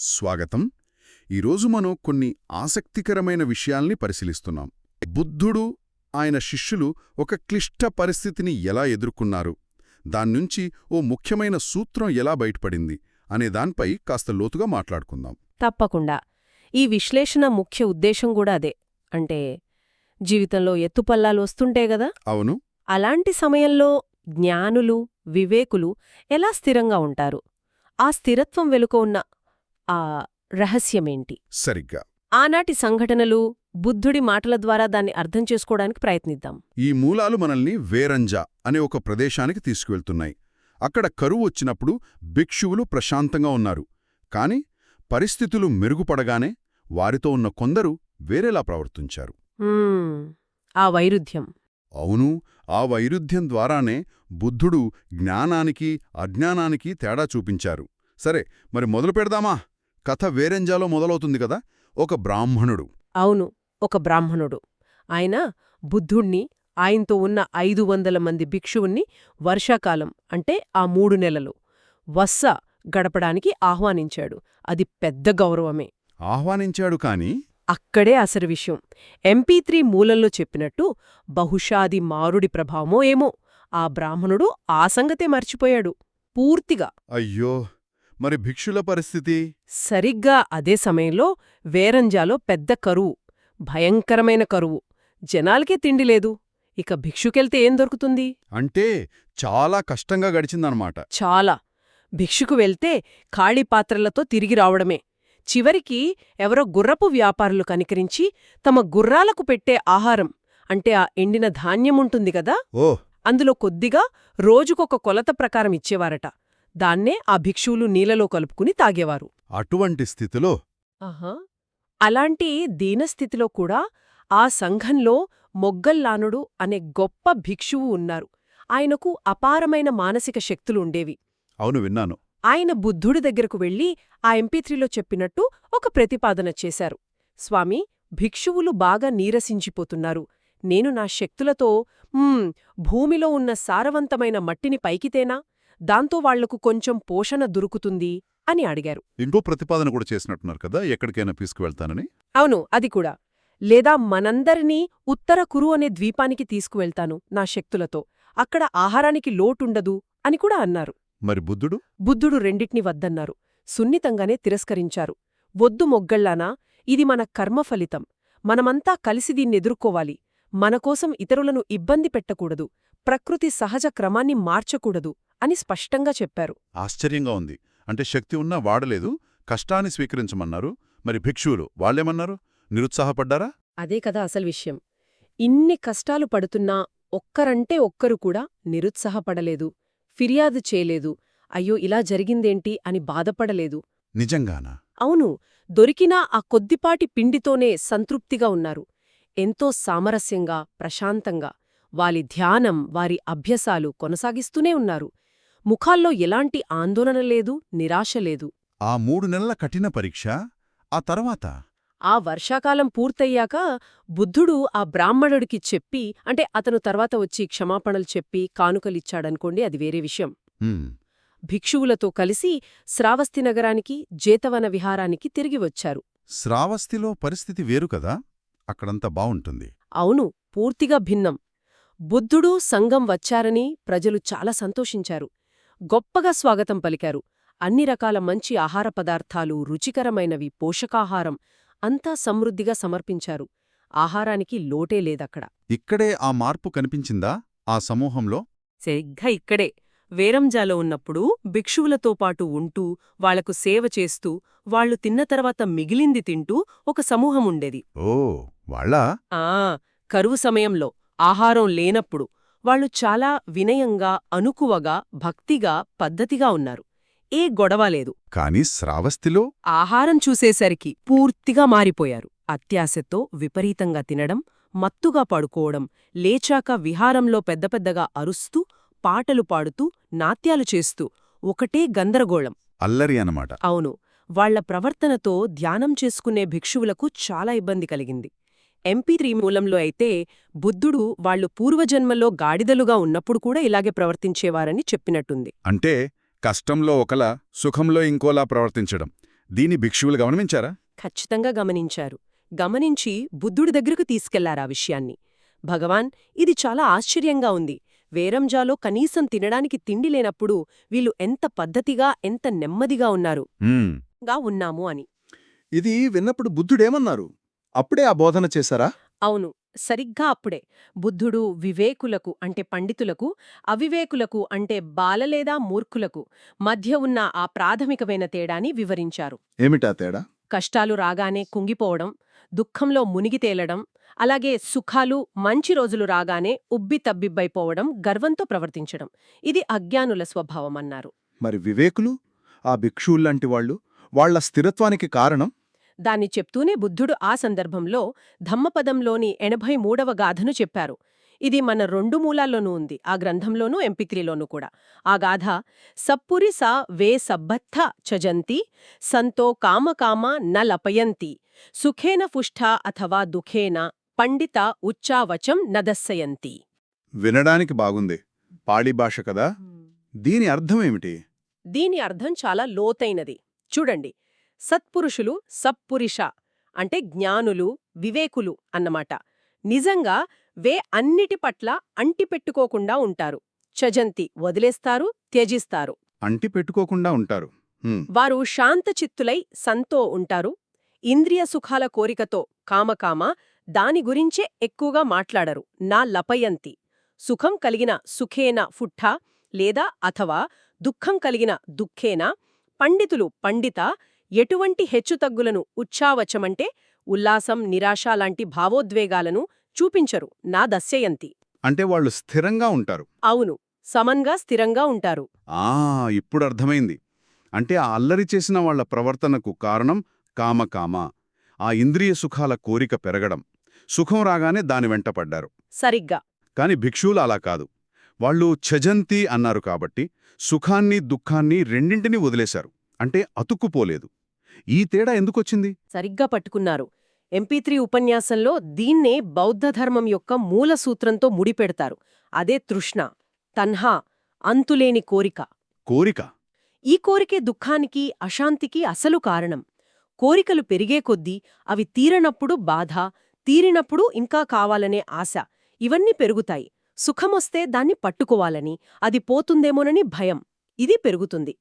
స్వాగతం. ఈరోజు మనం కొన్ని ఆసక్తికరమైన విషయాల్ని పరిశీలిస్తున్నాం. బుద్ధుడు ఆయన శిష్యులు ఒక క్లిష్ట పరిస్థితిని ఎలా ఎదుర్కొన్నారు? దాన్నుంచి ఓ ముఖ్యమైన సూత్రం ఎలా బయటపడింది? అనే దానిపై కాస్త లోతుగా మాట్లాడుకుందాం. తప్పకుండా. ఈ విశ్లేషణ ముఖ్య ఉద్దేశం కూడా అదే. అంటే జీవితంలో ఎత్తుపల్లాలు వస్తుంటే గదా? అవును. అలాంటి సమయంలో జ్ఞానులు వివేకులు ఎలా స్థిరంగా ఉంటారు? ఆ స్థిరత్వం వెనుక ఉన్న ఆ రహస్యమేంటి? సరిగ్గా. ఆనాటి సంఘటనలు బుద్ధుడి మాటల ద్వారా దాన్ని అర్థం చేసుకోవడానికి ప్రయత్నిద్దాం. ఈ మూలాలు మనల్ని వేరంజా అనే ఒక ప్రదేశానికి తీసుకువెళ్తున్నాయి. అక్కడ కరువు వచ్చినప్పుడు భిక్షువులు ప్రశాంతంగా ఉన్నారు. కాని పరిస్థితులు మెరుగుపడగానే వారితో ఉన్న కొందరు వేరేలా ప్రవర్తించారు. ఆ వైరుధ్యం. అవును ఆ వైరుధ్యం ద్వారానే బుద్ధుడు జ్ఞానానికి అజ్ఞానానికి తేడా చూపించారు. సరే మరి మొదలు పెడదామా? కథ వేరెంజాలో మొదలవుతుంది కదా ఒక బ్రాహ్మణుడు. అవును ఒక బ్రాహ్మణుడు. ఆయన బుద్ధుణ్ణి ఆయనతో ఉన్న ఐదు వందల మంది భిక్షువుణ్ణి వర్షాకాలం అంటే ఆ మూడు నెలలు వస్స గడపడానికి ఆహ్వానించాడు. అది పెద్ద గౌరవమే. ఆహ్వానించాడు కాని? అక్కడే అసలు విషయం. ఎంపీ త్రీ మూలంలో చెప్పినట్టు బహుశాది మారుడి ప్రభావమో ఏమో ఆ బ్రాహ్మణుడు ఆ సంగతే మర్చిపోయాడు. పూర్తిగా. అయ్యో! మరి భిక్షుల పరిస్థితి? సరిగ్గా అదే సమయంలో వేరంజాలో పెద్ద కరువు భయంకరమైన కరువు. జనాలకే తిండి లేదు. ఇక భిక్షుకెళ్తే ఏం దొరుకుతుంది? అంటే చాలా కష్టంగా గడిచిందనమాట. చాలా. భిక్షుకు వెళ్తే ఖాళీ పాత్రలతో తిరిగి రావడమే. చివరికి ఎవరో గుర్రపు వ్యాపారులు కనికరించి తమ గుర్రాలకు పెట్టే ఆహారం అంటే ఆ ఎండిన ధాన్యముంటుంది గదా ఓ అందులో కొద్దిగా రోజుకొక కొలత ప్రకారం ఇచ్చేవారట. దాన్నే ఆ భిక్షువులు నీళ్ళలో కలుపుకుని తాగేవారు. అటువంటి స్థితిలో ఆహా! అలాంటి దీనస్థితిలో కూడా ఆ సంఘంలో మొగ్గల్లానుడు అనే గొప్ప భిక్షువు ఉన్నారు. ఆయనకు అపారమైన మానసిక శక్తులు ఉండేవి. అవును విన్నాను. ఆయన బుద్ధుడి దగ్గరకు వెళ్ళి ఆ ఎంపీత్రిలో చెప్పినట్టు ఒక ప్రతిపాదన చేశారు. స్వామి భిక్షువులు బాగా నీరసించిపోతున్నారు. నేను నా శక్తులతో "మ్మ్, భూమిలో ఉన్న సారవంతమైన మట్టిని పైకితేనా దాంతో వాళ్ళకు కొంచెం పోషణ దొరుకుతుంది అని అడిగారు. ఇంకో ప్రతిపాదన కూడా చేసినట్టున్నారు కదా ఎక్కడికైనా తీసుకువెళ్తానని అవును అది కూడా. లేదా మనందరినీ ఉత్తర కురు అనే ద్వీపానికి తీసుకువెళ్తాను నా శక్తులతో. అక్కడ ఆహారానికి లోటుండదు అని కూడా అన్నారు. మరి బుద్ధుడు? బుద్ధుడు రెండిట్ని వద్దన్నారు. సున్నితంగానే తిరస్కరించారు. వద్దు మొగ్గళ్ళానా ఇది మన కర్మఫలితం మనమంతా కలిసి దీన్నెదుర్కోవాలి మనకోసం ఇతరులను ఇబ్బంది పెట్టకూడదు. ప్రకృతి సహజ క్రమాన్ని మార్చకూడదు అని స్పష్టంగా చెప్పారు. ఆశ్చర్యంగా ఉంది. అంటే శక్తి ఉన్నా వాడలేదు కష్టాన్ని స్వీకరించమన్నారు. మరి భిక్షువులు వాళ్ళేమన్నారు? నిరుత్సాహపడ్డారా? అదే కదా అసలు విషయం. ఇన్ని కష్టాలు పడుతున్నా ఒక్కరంటే ఒక్కరు కూడా నిరుత్సాహపడలేదు ఫిర్యాదు చేయలేదు. అయ్యో ఇలా జరిగిందేంటి అని బాధపడలేదు. నిజంగానా? అవును దొరికినా ఆ కొద్దిపాటి పిండితోనే సంతృప్తిగా ఉన్నారు. ఎంతో సామరస్యంగా ప్రశాంతంగా. వారి ధ్యానం వారి అభ్యసాలు కొనసాగిస్తూనే ఉన్నారు. ముఖాల్లో ఎలాంటి ఆందోళన లేదు నిరాశ లేదు. ఆ మూడు నెలల కఠిన పరీక్ష ఆ తర్వాత? ఆ వర్షాకాలం పూర్తయ్యాక బుద్ధుడు ఆ బ్రాహ్మణుడికి చెప్పి అంటే అతను తర్వాత వచ్చి క్షమాపణలు చెప్పి కానుకలిచ్చాడనుకోండి అది వేరే విషయం. భిక్షువులతో కలిసి శ్రావస్తి నగరానికి జేతవన విహారానికి తిరిగి వచ్చారు. శ్రావస్తిలో పరిస్థితి వేరు కదా అక్కడంతా బావుంటుంది. అవును పూర్తిగా భిన్నం. బుద్ధుడు సంఘం వచ్చారని ప్రజలు చాలా సంతోషించారు. గొప్పగా స్వాగతం పలికారు. అన్ని రకాల మంచి ఆహార పదార్థాలు రుచికరమైనవి పోషకాహారం అంతా సమృద్ధిగా సమర్పించారు. ఆహారానికి లోటే లేదక్కడ. ఇక్కడే ఆ మార్పు కనిపించిందా ఆ సమూహంలో? సరిగ్గా ఇక్కడే. వేరంజాలో ఉన్నప్పుడు భిక్షువులతో పాటు ఉంటూ వాళ్ళకు సేవ చేస్తూ వాళ్ళు తిన్న తర్వాత మిగిలింది తింటూ ఒక సమూహం ఉండేది. ఓ వాళ్ళా? ఆ కరువు సమయంలో. ఆహారం లేనప్పుడు వాళ్ళు చాలా వినయంగా అనుకువగా భక్తిగా పద్ధతిగా ఉన్నారు. ఏ గొడవ లేదు. కాని శ్రావస్తిలో ఆహారం చూసేసరికి పూర్తిగా మారిపోయారు. అత్యాశతో విపరీతంగా తినడం మత్తుగా పడుకోవడం లేచాక విహారంలో పెద్ద పెద్దగా అరుస్తూ పాటలు పాడుతూ నాట్యాలు చేస్తూ ఒకటే గందరగోళం. అల్లరి అనమాట అవును. వాళ్ళ ప్రవర్తనతో ధ్యానం చేసుకునే భిక్షువులకు చాలా ఇబ్బంది కలిగింది. ఎంపీ త్రీ మూలంలో అయితే బుద్ధుడు వాళ్ళు పూర్వజన్మలో గాడిదలుగా ఉన్నప్పుడు కూడా ఇలాగే ప్రవర్తించేవారని చెప్పినట్టుంది. అంటే కష్టంలో ఒకలా సుఖంలో ఇంకోలా ప్రవర్తించడం. దీని భిక్షువులు గమనించారా? ఖచ్చితంగా గమనించారు. గమనించి బుద్ధుడి దగ్గరకు తీసుకెళ్ళారా విషయాన్ని. భగవాన్ ఇది చాలా ఆశ్చర్యంగా ఉంది. వేరంజాలో కనీసం తినడానికి తిండి లేనప్పుడు వీళ్ళు ఎంత పద్ధతిగా ఎంత నెమ్మదిగా ఉన్నారు. గా ఉన్నాము అని. ఇది విన్నప్పుడు బుద్ధుడేమన్నారు? అప్పుడే ఆ బోధన చేశారా? అవును. సరిగ్గా అప్పుడే. బుద్ధుడు వివేకులకు అంటే పండితులకు అవివేకులకు అంటే బాల లేదా మూర్ఖులకు మధ్య ఉన్న ఆ ప్రాథమికమైన తేడాని వివరించారు. ఏమిటా తేడా? కష్టాలు రాగానే కుంగిపోవడం దుఃఖంలో మునిగి తేలడం అలాగే సుఖాలు మంచి రోజులు రాగానే ఉబ్బి తబ్బిబ్బైపోవడం గర్వంతో ప్రవర్తించడం. ఇది అజ్ఞానుల స్వభావం అన్నారు. మరి వివేకులు ఆ భిక్షువుల్లాంటి వాళ్ళు వాళ్ళ స్థిరత్వానికి కారణం? దాన్ని చెప్తూనే బుద్ధుడు ఆ సందర్భంలో ధమ్మపదంలోని ఎనభై మూడవ గాథను చెప్పారు. ఇది మన రెండు మూలాల్లోనూ ఉంది ఆ గ్రంథంలోనూ ఎంపిత్రిలోనూ కూడా. ఆ గాథ సప్పురి సా వే సబ్బత్థ చజంతి సంతో కామకామ న లపయంతి సుఖేన పుష్ఠ అథవా దుఃఖేన పండిత ఉచ్చావచం నదస్సయంతి వినడానికి బాగుంది. పాళీ భాష కదా? దీని అర్థమేమిటి దీని అర్థం చాలా లోతైనది. చూడండి సత్పురుషులు సప్పురిష అంటే జ్ఞానులు వివేకులు అన్నమాట. నిజంగా వే అన్నిటి పట్ల అంటిపెట్టుకోకుండా ఉంటారు. చజంతి వదిలేస్తారు త్యజిస్తారు. అంటి పెట్టుకోకుండా ఉంటారు. వారు శాంతచిత్తులై సంతో ఉంటారు. ఇంద్రియ సుఖాల కోరికతో కామకామ దాని గురించే ఎక్కువగా మాట్లాడరు. నా లపయంతి. సుఖం కలిగిన సుఖేన ఫుట్ట లేదా అథవా దుఃఖం కలిగిన దుఃఖేన పండితులు పండిత ఎటువంటి హెచ్చుతగ్గులను ఉచ్చావచమంటే ఉల్లాసం నిరాశ లాంటి భావోద్వేగాలను చూపించరు నా దస్యయంతి. అంటే వాళ్ళు స్థిరంగా ఉంటారు. అవును సమంగా స్థిరంగా ఉంటారు. ఆ ఇప్పుడు అర్థమైంది. అంటే ఆ అల్లరి చేసిన వాళ్ళ ప్రవర్తనకు కారణం కామకామ ఆ ఇంద్రియ సుఖాల కోరిక పెరగడం. సుఖం రాగానే దాని వెంటపడ్డారు సరిగ్గా. కాని భిక్షువులు అలా కాదు. వాళ్ళు ఛజంతి అన్నారు కాబట్టి సుఖాన్ని దుఃఖాన్ని రెండింటినీ వదిలేశారు. అంటే అతుక్కుపోలేదు. ఈ తేడా ఎందుకొచ్చింది? సరిగ్గా పట్టుకున్నారు. ఎంపీ ఉపన్యాసంలో దీన్నే బౌద్ధ ధర్మం యొక్క మూల సూత్రంతో ముడిపెడతారు. అదే తృష్ణ తన్హా అంతులేని కోరిక. కోరిక? ఈ కోరికే దుఃఖానికి అశాంతికి అసలు కారణం. కోరికలు పెరిగే కొద్దీ అవి తీరనప్పుడు బాధ తీరినప్పుడు ఇంకా కావాలనే ఆశ. ఇవన్నీ పెరుగుతాయి. సుఖమొస్తే దాన్ని పట్టుకోవాలని అది పోతుందేమోనని భయం. ఇది పెరుగుతుంది.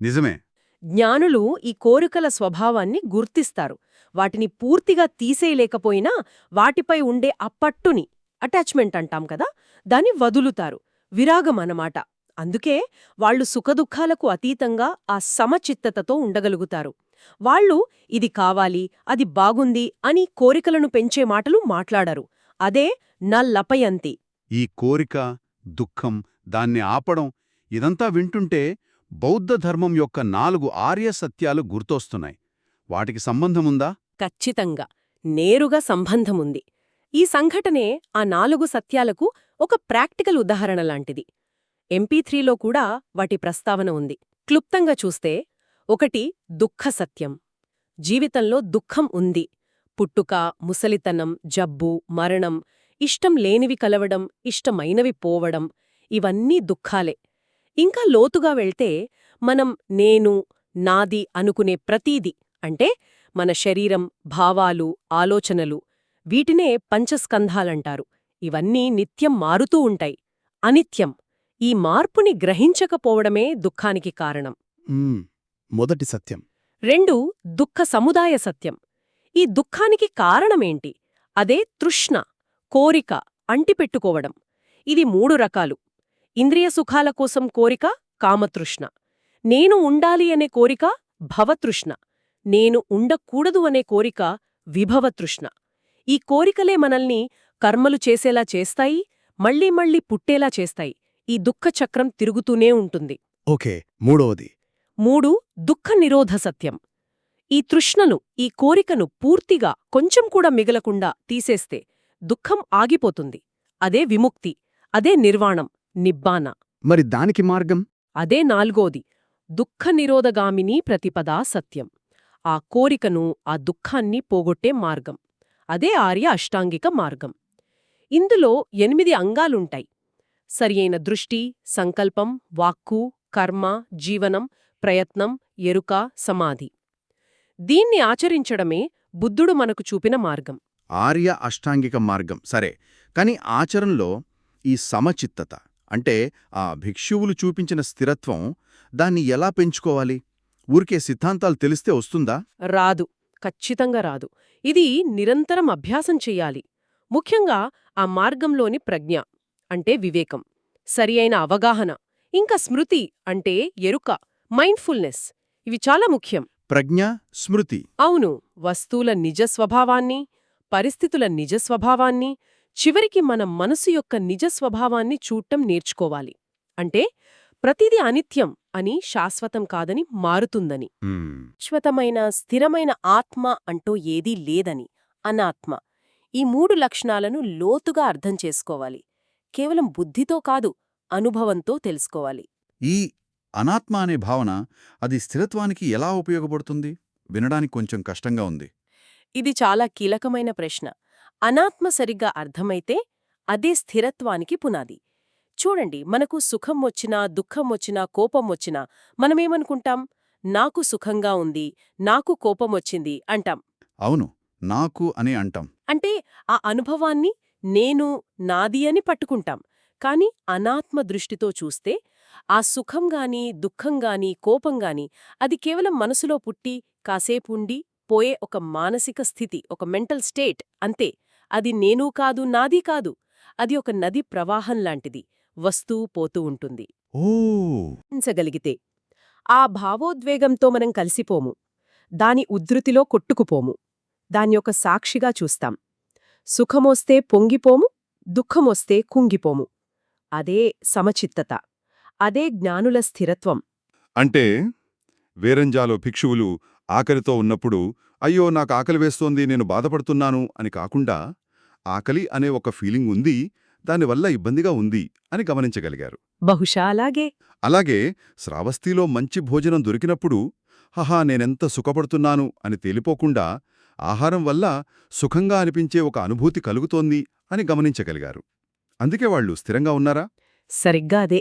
నిజమే. జ్ఞానులు ఈ కోరికల స్వభావాన్ని గుర్తిస్తారు. వాటిని పూర్తిగా తీసేయలేకపోయినా వాటిపై ఉండే అప్పట్టుని అటాచ్మెంట్ అంటాం కదా దాన్ని వదులుతారు. విరాగం అన్నమాట. అందుకే వాళ్ళు సుఖదుఖాలకు అతీతంగా ఆ సమచిత్తతతో ఉండగలుగుతారు. వాళ్ళు ఇది కావాలి అది బాగుంది అని కోరికలను పెంచే మాటలు మాట్లాడరు. అదే నల్లపయంతి. ఈ కోరిక దుఃఖం దాన్ని ఆపడం ఇదంతా వింటుంటే బౌద్ధ ధర్మం యొక్క నాలుగు ఆర్య సత్యాలు గుర్తొస్తున్నాయి. వాటికి సంబంధముందా? ఖచ్చితంగా. నేరుగా సంబంధముంది. ఈ సంఘటనే ఆ నాలుగు సత్యాలకు ఒక ప్రాక్టికల్ ఉదాహరణ లాంటిది. ఎంపీ త్రీలో కూడా వాటి ప్రస్తావన ఉంది. క్లుప్తంగా చూస్తే ఒకటి దుఃఖ సత్యం. జీవితంలో దుఃఖం ఉంది. పుట్టుక ముసలితనం జబ్బు మరణం ఇష్టం లేనివి కలవడం ఇష్టమైనవి పోవడం ఇవన్నీ దుఃఖాలే. ఇంకా లోతుగా వెళ్తే మనం నేను నాది అనుకునే ప్రతీది అంటే మన శరీరం భావాలు ఆలోచనలు వీటినే పంచస్కంధాలంటారు. ఇవన్నీ నిత్యం మారుతూ ఉంటాయి. అనిత్యం. ఈ మార్పుని గ్రహించకపోవడమే దుఃఖానికి కారణం. మొదటి సత్యం. రెండు దుఃఖ సముదాయ సత్యం. ఈ దుఃఖానికి కారణమేంటి? అదే తృష్ణ కోరిక అంటిపెట్టుకోవడం. ఇది మూడు రకాలు. ఇంద్రియ సుఖాల కోసం కోరిక కామతృష్ణ. నేను ఉండాలి అనే కోరిక భవతృష్ణ. నేను ఉండకూడదు అనే కోరిక విభవతృష్ణ. ఈ కోరికలే మనల్ని కర్మలు చేసేలా చేస్తాయి మళ్ళీ మళ్ళీ పుట్టేలా చేస్తాయి. ఈ దుఃఖచక్రం తిరుగుతూనే ఉంటుంది. ఓకే మూడవది. మూడు దుఃఖ నిరోధ సత్యం. ఈ తృష్ణను ఈ కోరికను పూర్తిగా కొంచెం కూడా మిగలకుండా తీసేస్తే దుఃఖం ఆగిపోతుంది. అదే విముక్తి అదే నిర్వాణం. నిబ్బాన. మరి దానికి మార్గం? అదే నాల్గోది. దుఃఖ నిరోధగామినీ ప్రతిపదా సత్యం. ఆ కోరికను ఆ దుఃఖాన్ని పోగొట్టే మార్గం. అదే ఆర్య అష్టాంగిక మార్గం. ఇందులో ఎనిమిది అంగాలుంటాయి. సరియైన దృష్టి సంకల్పం వాక్కు కర్మ జీవనం ప్రయత్నం ఎరుక సమాధి. దీన్ని ఆచరించడమే బుద్ధుడు మనకు చూపిన మార్గం. ఆర్య అష్టాంగిక మార్గం. సరే కాని ఆచరణలో ఈ సమచిత్తత. అంటే ఆ భిక్షువులు చూపించిన స్థిరత్వం దాన్ని ఎలా పెంచుకోవాలి? ఊరికే సిద్ధాంతాలు తెలిస్తే వస్తుందా? రాదు. ఖచ్చితంగా రాదు. ఇది నిరంతరం అభ్యాసం చెయ్యాలి. ముఖ్యంగా ఆ మార్గంలోని ప్రజ్ఞ అంటే వివేకం. సరి అయిన అవగాహన ఇంకా స్మృతి అంటే ఎరుక మైండ్ఫుల్నెస్. ఇవి చాలా ముఖ్యం. ప్రజ్ఞ స్మృతి. అవును. వస్తువుల నిజ స్వభావాన్ని పరిస్థితుల నిజ స్వభావాన్ని చివరికి మన మనసు యొక్క నిజ స్వభావాన్ని చూడటం నేర్చుకోవాలి. అంటే ప్రతిదీ అనిత్యం అని శాశ్వతం కాదని మారుతుందని. శాశ్వతమైన స్థిరమైన ఆత్మ అంటూ ఏదీ లేదని అనాత్మ. ఈ మూడు లక్షణాలను లోతుగా అర్థం చేసుకోవాలి. కేవలం బుద్ధితో కాదు అనుభవంతో తెలుసుకోవాలి. ఈ అనాత్మ అనే భావన అది స్థిరత్వానికి ఎలా ఉపయోగపడుతుంది? వినడానికి కొంచెం కష్టంగా ఉంది. ఇది చాలా కీలకమైన ప్రశ్న. అనాత్మ సరిగ్గా అర్థమైతే అదే స్థిరత్వానికి పునాది. చూడండి మనకు సుఖం వచ్చినా దుఃఖం వచ్చినా కోపం వచ్చినా మనమేమనుకుంటాం? నాకు సుఖంగా ఉంది నాకు కోపం వచ్చింది అంటాం. అవును నాకు అని అంటాం. అంటే ఆ అనుభవాన్ని నేను నాది అని పట్టుకుంటాం. కాని అనాత్మ దృష్టితో చూస్తే ఆ సుఖంగాని దుఃఖంగాని కోపంగాని అది కేవలం మనసులో పుట్టి కాసేపుండి పోయే ఒక మానసిక స్థితి ఒక మెంటల్ స్టేట్ అంతే. అది నేనూ కాదు నాదీ కాదు. అది ఒక నది ప్రవాహం లాంటిది. వస్తూ పోతూ ఉంటుంది. ఓ! హింసగలిగితే ఆ భావోద్వేగంతో మనం కలిసిపోము. దాని ఉద్ధృతిలో కొట్టుకుపోము. దాన్ని ఒక సాక్షిగా చూస్తాం. సుఖమొస్తే పొంగిపోము దుఃఖమొస్తే కుంగిపోము. అదే సమచిత్తత. అదే జ్ఞానుల స్థిరత్వం. అంటే వేరంజాలో భిక్షువులు ఆకలితో ఉన్నప్పుడు అయ్యో నాకు ఆకలి వేస్తోంది నేను బాధపడుతున్నాను అని కాకుండా ఆకలి అనే ఒక ఫీలింగ్ ఉంది దానివల్ల ఇబ్బందిగా ఉంది అని గమనించగలిగారు. బహుశా అలాగే. అలాగే శ్రావస్తిలో మంచి భోజనం దొరికినప్పుడు హహా నేనెంత సుఖపడుతున్నాను అని తేలిపోకుండా ఆహారం వల్ల సుఖంగా అనిపించే ఒక అనుభూతి కలుగుతోంది అని గమనించగలిగారు. అందుకే వాళ్ళు స్థిరంగా ఉన్నారా? సరిగ్గా అదే.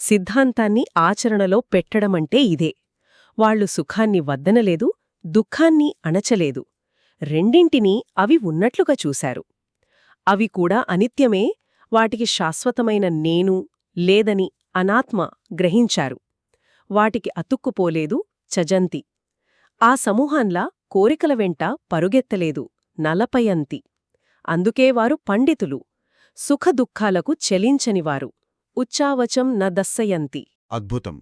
సిద్ధాంతాన్ని ఆచరణలో పెట్టడమంటే ఇదే. వాళ్ళు సుఖాన్ని వద్దనలేదు దుఃఖాన్ని అణచలేదు. రెండింటినీ అవి ఉన్నట్లుగా చూశారు. అవి కూడా అనిత్యమే వాటికి శాశ్వతమైన నేను లేదని అనాత్మ గ్రహించారు. వాటికి అతుక్కుపోలేదు చజంతి. ఆ సమూహంలా కోరికల వెంట పరుగెత్తలేదు నలపయంతి. అందుకే వారు పండితులు. సుఖదుఖాలకు చెలించనివారు. ఉచ్చావచం న దస్సయంతి. అద్భుతం.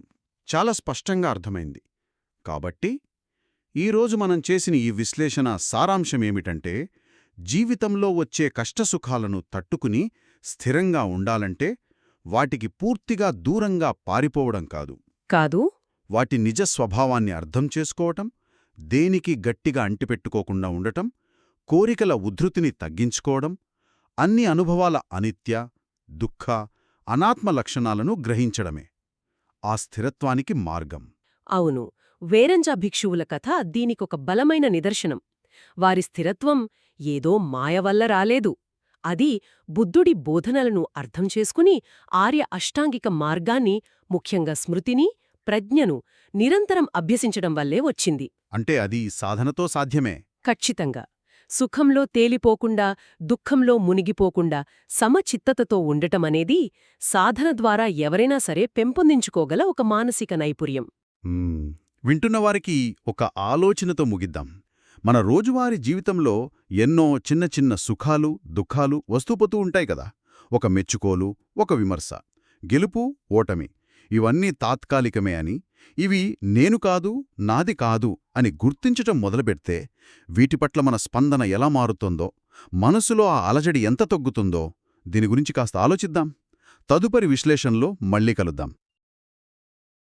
చాలా స్పష్టంగా అర్థమైంది. కాబట్టి ఈరోజు మనం చేసిన ఈ విశ్లేషణ సారాంశమేమిటంటే జీవితంలో వచ్చే కష్టసుఖాలను తట్టుకుని స్థిరంగా ఉండాలంటే వాటికి పూర్తిగా దూరంగా పారిపోవడం కాదు. కాదు. వాటి నిజ స్వభావాన్ని అర్థం చేసుకోవటం దేనికి గట్టిగా అంటిపెట్టుకోకుండా ఉండటం కోరికల ఉద్ధృతిని తగ్గించుకోవడం అన్ని అనుభవాల అనిత్య దుఃఖ అనాత్మ లక్షణాలను గ్రహించడమే. ఆ స్థిరత్వానికి మార్గం. అవును. వేరంజా భిక్షువుల కథ దీనికొక బలమైన నిదర్శనం. వారి స్థిరత్వం ఏదో మాయ వల్ల రాలేదు. అది బుద్ధుడి బోధనలను అర్థం చేసుకుని ఆర్య అష్టాంగిక మార్గాన్ని ముఖ్యంగా స్మృతిని ప్రజ్ఞను నిరంతరం అభ్యసించడం వల్లే వచ్చింది. అంటే అది సాధనతో సాధ్యమే? ఖచ్చితంగా. సుఖంలో తేలిపోకుండా దుఃఖంలో మునిగిపోకుండా సమచిత్తతతో ఉండటమనేది సాధన ద్వారా ఎవరైనా సరే పెంపొందించుకోగల ఒక మానసిక నైపుణ్యం. వింటున్నవారికి ఒక ఆలోచనతో ముగిద్దాం. మన రోజువారీ జీవితంలో ఎన్నో చిన్న చిన్న సుఖాలు దుఃఖాలు వస్తూపోతూ ఉంటాయి కదా. ఒక మెచ్చుకోలు ఒక విమర్శ. గెలుపు ఓటమి. ఇవన్నీ తాత్కాలికమే అని. ఇవి నేను కాదు నాది కాదు అని గుర్తించటం మొదలుపెడితే వీటి పట్ల మన స్పందన ఎలా మారుతుందో మనసులో ఆ అలజడి ఎంత తగ్గుతుందో దీని గురించి కాస్త ఆలోచిద్దాం. తదుపరి విశ్లేషణలో మళ్ళీ కలుద్దాం.